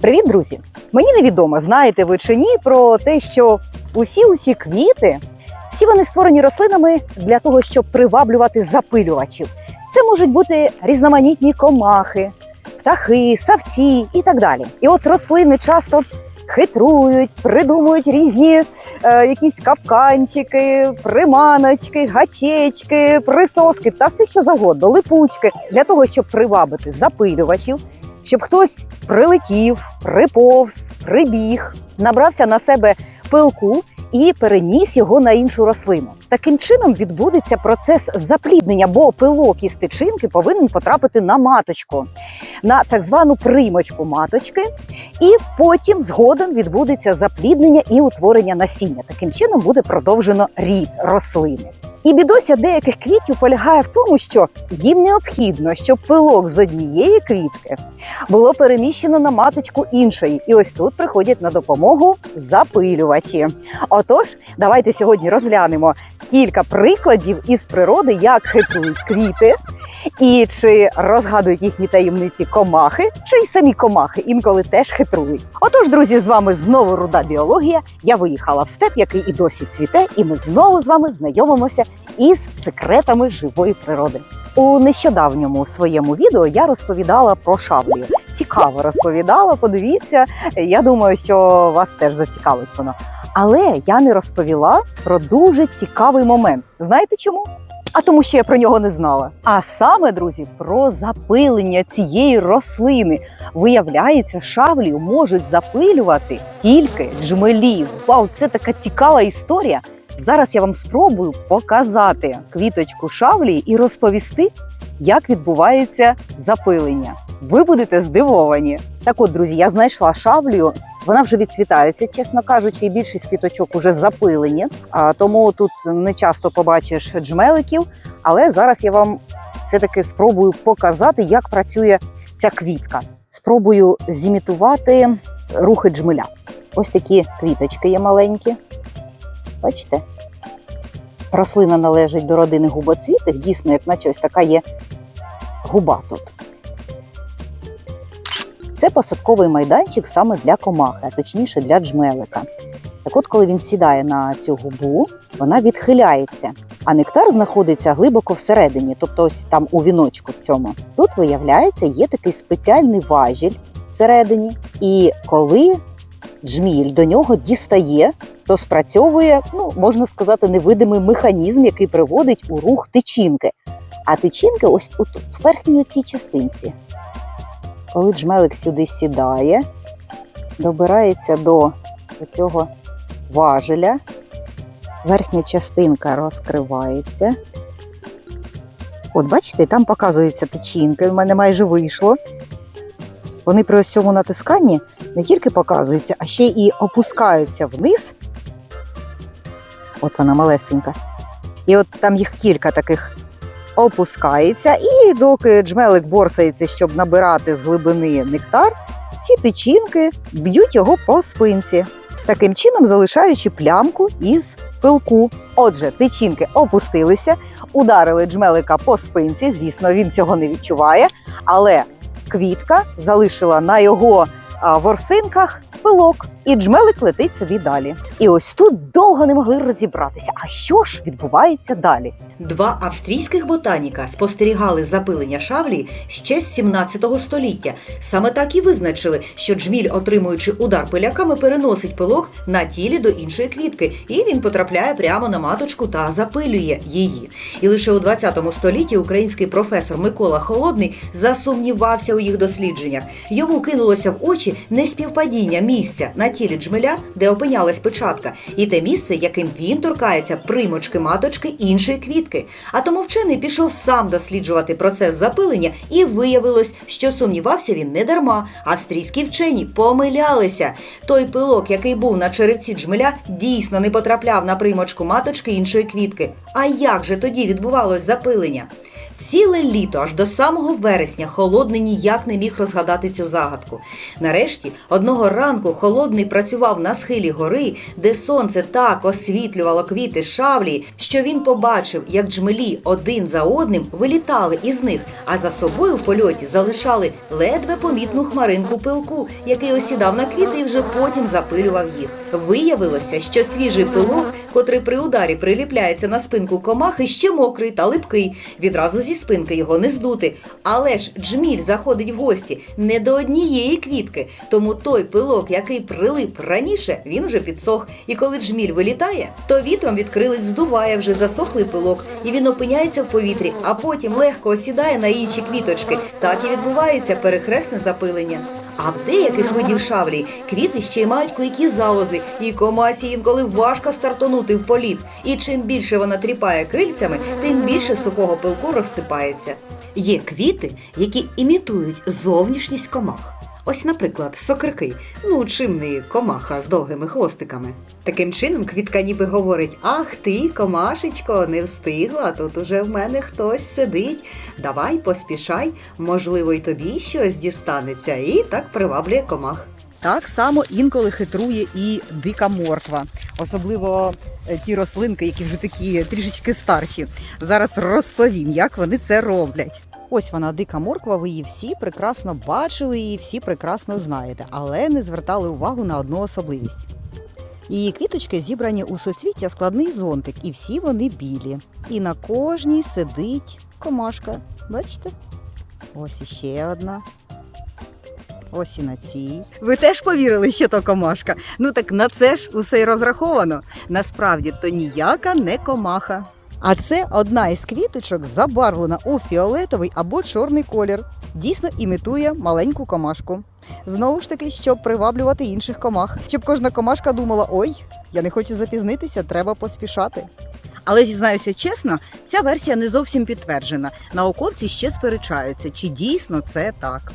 Привіт, друзі! Мені невідомо, знаєте ви чи ні про те, що усі усі квіти, всі вони створені рослинами для того, щоб приваблювати запилювачів. Це можуть бути різноманітні комахи, птахи, савці і так далі. І от рослини часто хитрують, придумують різні е, якісь капканчики, приманочки, гачечки, присоски та все що завгодно, липучки для того, щоб привабити запилювачів, щоб хтось прилетів, приповз, прибіг, набрався на себе пилку і переніс його на іншу рослину. Таким чином відбудеться процес запліднення, бо пилок із тичинки повинен потрапити на маточку, на так звану примочку маточки, і потім згодом відбудеться запліднення і утворення насіння. Таким чином буде продовжено рід рослини. І бідося деяких квітів полягає в тому, що їм необхідно, щоб пилок з однієї квітки було переміщено на маточку іншої. І ось тут приходять на допомогу запилювачі. Отож, давайте сьогодні розглянемо кілька прикладів із природи, як хитрують квіти, і чи розгадують їхні таємниці комахи, чи й самі комахи інколи теж хитрують. Отож, друзі, з вами знову руда біологія. Я виїхала в степ, який і досі цвіте, і ми знову з вами знайомимося із секретами живої природи. У нещодавньому своєму відео я розповідала про шаблю. Цікаво розповідала. Подивіться, я думаю, що вас теж зацікавить воно. Але я не розповіла про дуже цікавий момент. Знаєте чому? А тому, що я про нього не знала. А саме, друзі, про запилення цієї рослини. Виявляється, шавлію можуть запилювати тільки джмелі. Вау, це така цікава історія. Зараз я вам спробую показати квіточку шавлії і розповісти, як відбувається запилення. Ви будете здивовані. Так от, друзі, я знайшла шавлію. Вона вже відцвітається, чесно кажучи, і більшість квіточок уже запилені. А, тому тут не часто побачиш джмеликів. Але зараз я вам все-таки спробую показати, як працює ця квітка. Спробую зімітувати рухи джмеля. Ось такі квіточки є маленькі. Бачите? Рослина належить до родини губоцвітих. Дійсно, як наче ось така є губа тут. Це посадковий майданчик саме для комахи, а точніше для джмелика. Так от, коли він сідає на цю губу, вона відхиляється, а нектар знаходиться глибоко всередині, тобто ось там у віночку в цьому. Тут, виявляється, є такий спеціальний важіль всередині, і коли джміль до нього дістає, то спрацьовує, ну можна сказати, невидимий механізм, який приводить у рух тичинки. А тичинки ось в верхній цій частинці. Коли джмелик сюди сідає, добирається до цього важеля, верхня частинка розкривається. От, бачите, там показується тичинка, в мене майже вийшло. Вони при ось цьому натисканні не тільки показуються, а ще і опускаються вниз. От вона малесенька. І от там їх кілька таких опускається, і доки джмелик борсається, щоб набирати з глибини нектар, ці тичинки б'ють його по спинці, таким чином залишаючи плямку із пилку. Отже, тичинки опустилися, ударили джмелика по спинці. Звісно, він цього не відчуває, але квітка залишила на його ворсинках пилок, і джмелик летить собі далі. І ось тут довго не могли розібратися. А що ж відбувається далі? Два австрійських ботаніка спостерігали запилення шавлі ще з 17 століття. Саме так і визначили, що джміль, отримуючи удар пиляками, переносить пилок на тілі до іншої квітки, і він потрапляє прямо на маточку та запилює її. І лише у 20 столітті український професор Микола Холодний засумнівався у їх дослідженнях. Йому кинулося в очі неспівпадіння місця на тілі джмеля, де опинялась печатка, і те місце, яким він торкається примочки маточки іншої квітки. А тому вчений пішов сам досліджувати процес запилення, і виявилось, що сумнівався він не дарма. Австрійські вчені помилялися. Той пилок, який був на черевці джмеля, дійсно не потрапляв на примочку маточки іншої квітки. А як же тоді відбувалось запилення? Ціле літо, аж до самого вересня, холодний ніяк не міг розгадати цю загадку. Нарешті, одного ранку холодний працював на схилі гори, де сонце так освітлювало квіти шавлі, що він побачив, як джмелі один за одним вилітали із них, а за собою в польоті залишали ледве помітну хмаринку пилку, який осідав на квіти і вже потім запилював їх. Виявилося, що свіжий пилок, котрий при ударі приліпляється на спинку комахи, ще мокрий та липкий. Відразу зі спинки його не здути. Але ж джміль заходить в гості не до однієї квітки, тому той пилок, який прилип раніше, він вже підсох. І коли джміль вилітає, то вітром від крилиць здуває вже засохлий пилок, і він опиняється в повітрі, а потім легко осідає на інші квіточки. Так і відбувається перехресне запилення. А в деяких видів шавлі квіти ще й мають клейкі залози, і комасі інколи важко стартонути в політ. І чим більше вона тріпає крильцями, тим більше сухого пилку розсипається. Є квіти, які імітують зовнішність комах. Ось, наприклад, сокирки. Ну, чим не комаха з довгими хвостиками. Таким чином, квітка ніби говорить: Ах ти, комашечко, не встигла, тут уже в мене хтось сидить. Давай поспішай, можливо, й тобі щось дістанеться, і так приваблює комах. Так само інколи хитрує і дика морква, особливо е, ті рослинки, які вже такі трішечки старші. Зараз розповім, як вони це роблять. Ось вона дика морква. Ви її всі прекрасно бачили і всі прекрасно знаєте, але не звертали увагу на одну особливість. Її квіточки зібрані у соцвіття складний зонтик, і всі вони білі. І на кожній сидить комашка. Бачите? Ось іще одна. Ось і на цій. Ви теж повірили, що то комашка? Ну так на це ж усе й розраховано. Насправді то ніяка не комаха. А це одна із квіточок, забарвлена у фіолетовий або чорний колір. Дійсно імітує маленьку комашку. Знову ж таки, щоб приваблювати інших комах, щоб кожна комашка думала: ой, я не хочу запізнитися, треба поспішати. Але зізнаюся чесно, ця версія не зовсім підтверджена. Науковці ще сперечаються, чи дійсно це так.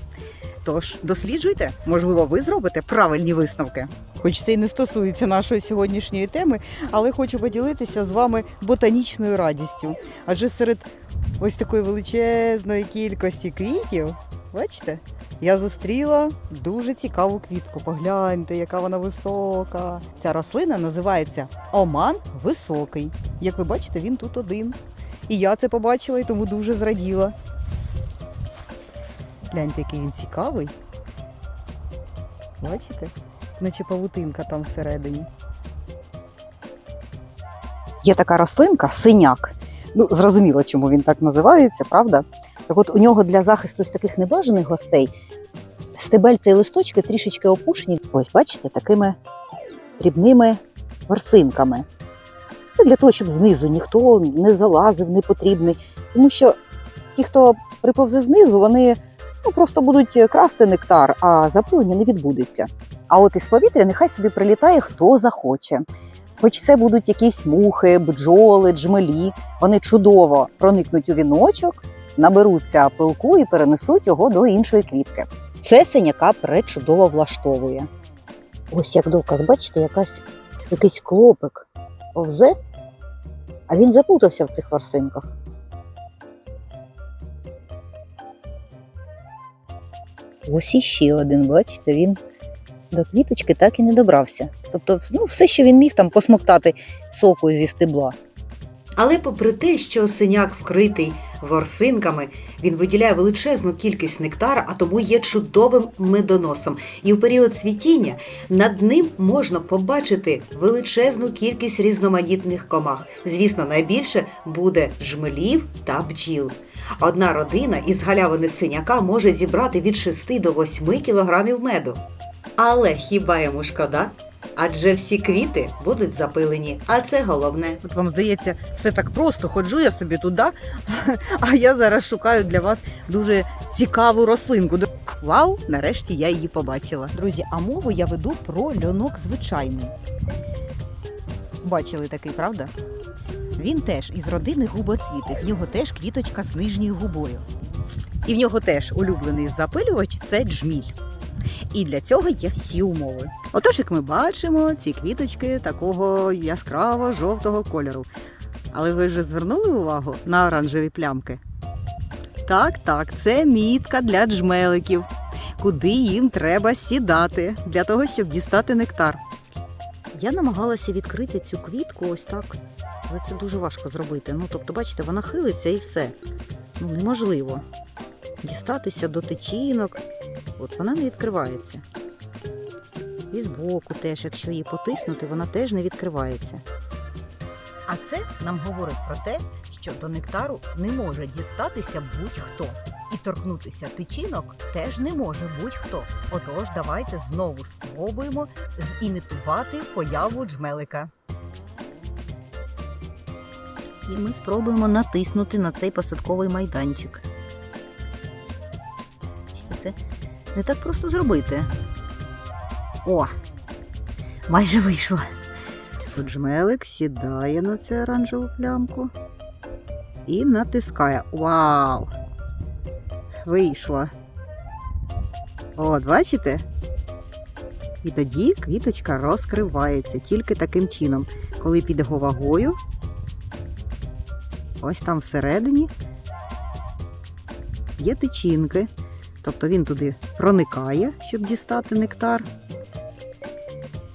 Тож досліджуйте, можливо, ви зробите правильні висновки. Хоч це й не стосується нашої сьогоднішньої теми, але хочу поділитися з вами ботанічною радістю. Адже серед ось такої величезної кількості квітів, бачите, я зустріла дуже цікаву квітку. Погляньте, яка вона висока. Ця рослина називається Оман високий. Як ви бачите, він тут один. І я це побачила і тому дуже зраділа. Гляньте, який він цікавий. Бачите? Наче павутинка там всередині. Є така рослинка синяк. Ну, зрозуміло, чому він так називається, правда? Так от у нього для захисту з таких небажаних гостей стебельця і листочки трішечки опушені. Ось, бачите, такими дрібними ворсинками. Це для того, щоб знизу ніхто не залазив, не потрібний. Тому що ті, хто приповзе знизу, вони ну, просто будуть красти нектар, а запилення не відбудеться. А от із повітря нехай собі прилітає хто захоче. Хоч це будуть якісь мухи, бджоли, джмелі, вони чудово проникнуть у віночок, наберуться пилку і перенесуть його до іншої квітки. Це синяка пречудово влаштовує. Ось як доказ, бачите, якась, якийсь клопик повзе, а він заплутався в цих ворсинках. Ось іще один, бачите, він до квіточки так і не добрався. Тобто, ну, все, що він міг там посмоктати соку зі стебла. Але попри те, що синяк вкритий ворсинками, він виділяє величезну кількість нектара, а тому є чудовим медоносом. І в період цвітіння над ним можна побачити величезну кількість різноманітних комах. Звісно, найбільше буде жмелів та бджіл. Одна родина із галявини синяка може зібрати від 6 до 8 кілограмів меду. Але хіба йому шкода? Адже всі квіти будуть запилені, а це головне. От вам здається, все так просто. Ходжу я собі туди, а я зараз шукаю для вас дуже цікаву рослинку. Вау, нарешті я її побачила. Друзі, а мову я веду про льонок звичайний. Бачили такий, правда? Він теж із родини губоцвітих. В нього теж квіточка з нижньою губою. І в нього теж улюблений запилювач це джміль. І для цього є всі умови. Отож, як ми бачимо, ці квіточки такого яскраво жовтого кольору. Але ви вже звернули увагу на оранжеві плямки? Так, так, це мітка для джмеликів, куди їм треба сідати для того, щоб дістати нектар. Я намагалася відкрити цю квітку ось так, але це дуже важко зробити. Ну, тобто, бачите, вона хилиться і все. Ну, неможливо. Дістатися до тичинок. От вона не відкривається. І збоку теж, якщо її потиснути, вона теж не відкривається. А це нам говорить про те, що до нектару не може дістатися будь-хто. І торкнутися тичинок теж не може будь-хто. Отож, давайте знову спробуємо зімітувати появу джмелика. І ми спробуємо натиснути на цей посадковий майданчик. Не так просто зробити. О! Майже вийшло. Джмелик сідає на цю оранжеву плямку і натискає. Вау! Вийшло. От, бачите? І тоді квіточка розкривається тільки таким чином, коли під його вагою, ось там всередині є тичинки. Тобто він туди проникає, щоб дістати нектар.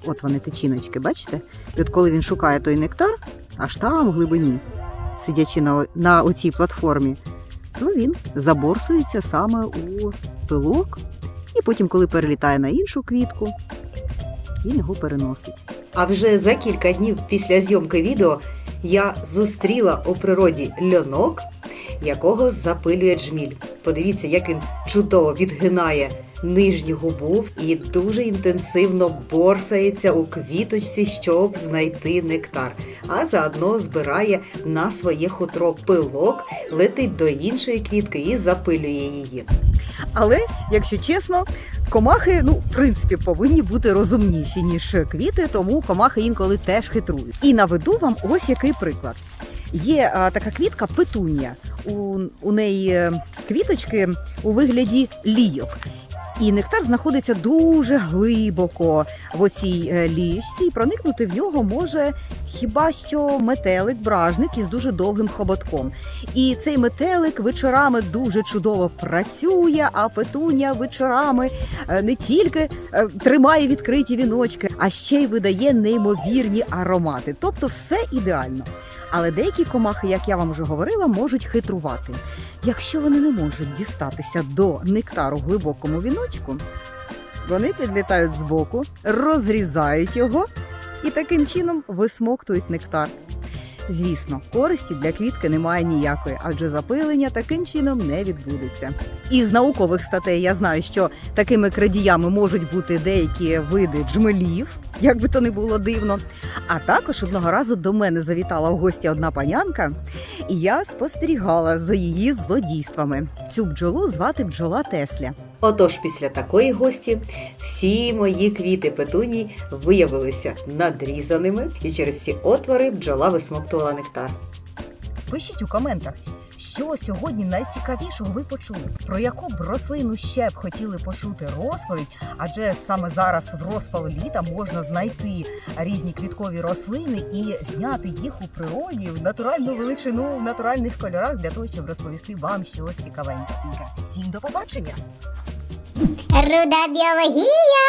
От вони тичиночки, бачите? І от коли він шукає той нектар, аж там в глибині, сидячи на, на оцій платформі, то він заборсується саме у пилок, і потім, коли перелітає на іншу квітку, він його переносить. А вже за кілька днів після зйомки відео я зустріла у природі льонок, якого запилює джміль. Подивіться, як він чудово відгинає нижню губу і дуже інтенсивно борсається у квіточці, щоб знайти нектар. А заодно збирає на своє хутро пилок, летить до іншої квітки і запилює її. Але, якщо чесно, комахи, ну, в принципі, повинні бути розумніші, ніж квіти, тому комахи інколи теж хитрують. І наведу вам ось який приклад. Є а, така квітка петунія. У, у неї е, квіточки у вигляді лійок. І нектар знаходиться дуже глибоко в оцій е, ліжці, і проникнути в нього може хіба що метелик, бражник із дуже довгим хоботком. І цей метелик вечорами дуже чудово працює, а петуня вечорами е, не тільки тримає відкриті віночки, а ще й видає неймовірні аромати. Тобто все ідеально. Але деякі комахи, як я вам вже говорила, можуть хитрувати. Якщо вони не можуть дістатися до нектару в глибокому віночку, вони підлітають збоку, розрізають його і таким чином висмоктують нектар. Звісно, користі для квітки немає ніякої, адже запилення таким чином не відбудеться. Із наукових статей я знаю, що такими крадіями можуть бути деякі види джмелів, як би то не було дивно. А також одного разу до мене завітала в гості одна панянка, і я спостерігала за її злодійствами. Цю бджолу звати бджола Тесля. Отож, після такої гості всі мої квіти петуній виявилися надрізаними, і через ці отвори бджола висмоктувала нектар. Пишіть у коментах, що сьогодні найцікавішого ви почули, про яку б рослину ще б хотіли почути розповідь, адже саме зараз в розпал літа можна знайти різні квіткові рослини і зняти їх у природі в натуральну величину, в натуральних кольорах для того, щоб розповісти вам щось цікавеньке. Всім до побачення! Руда біологія.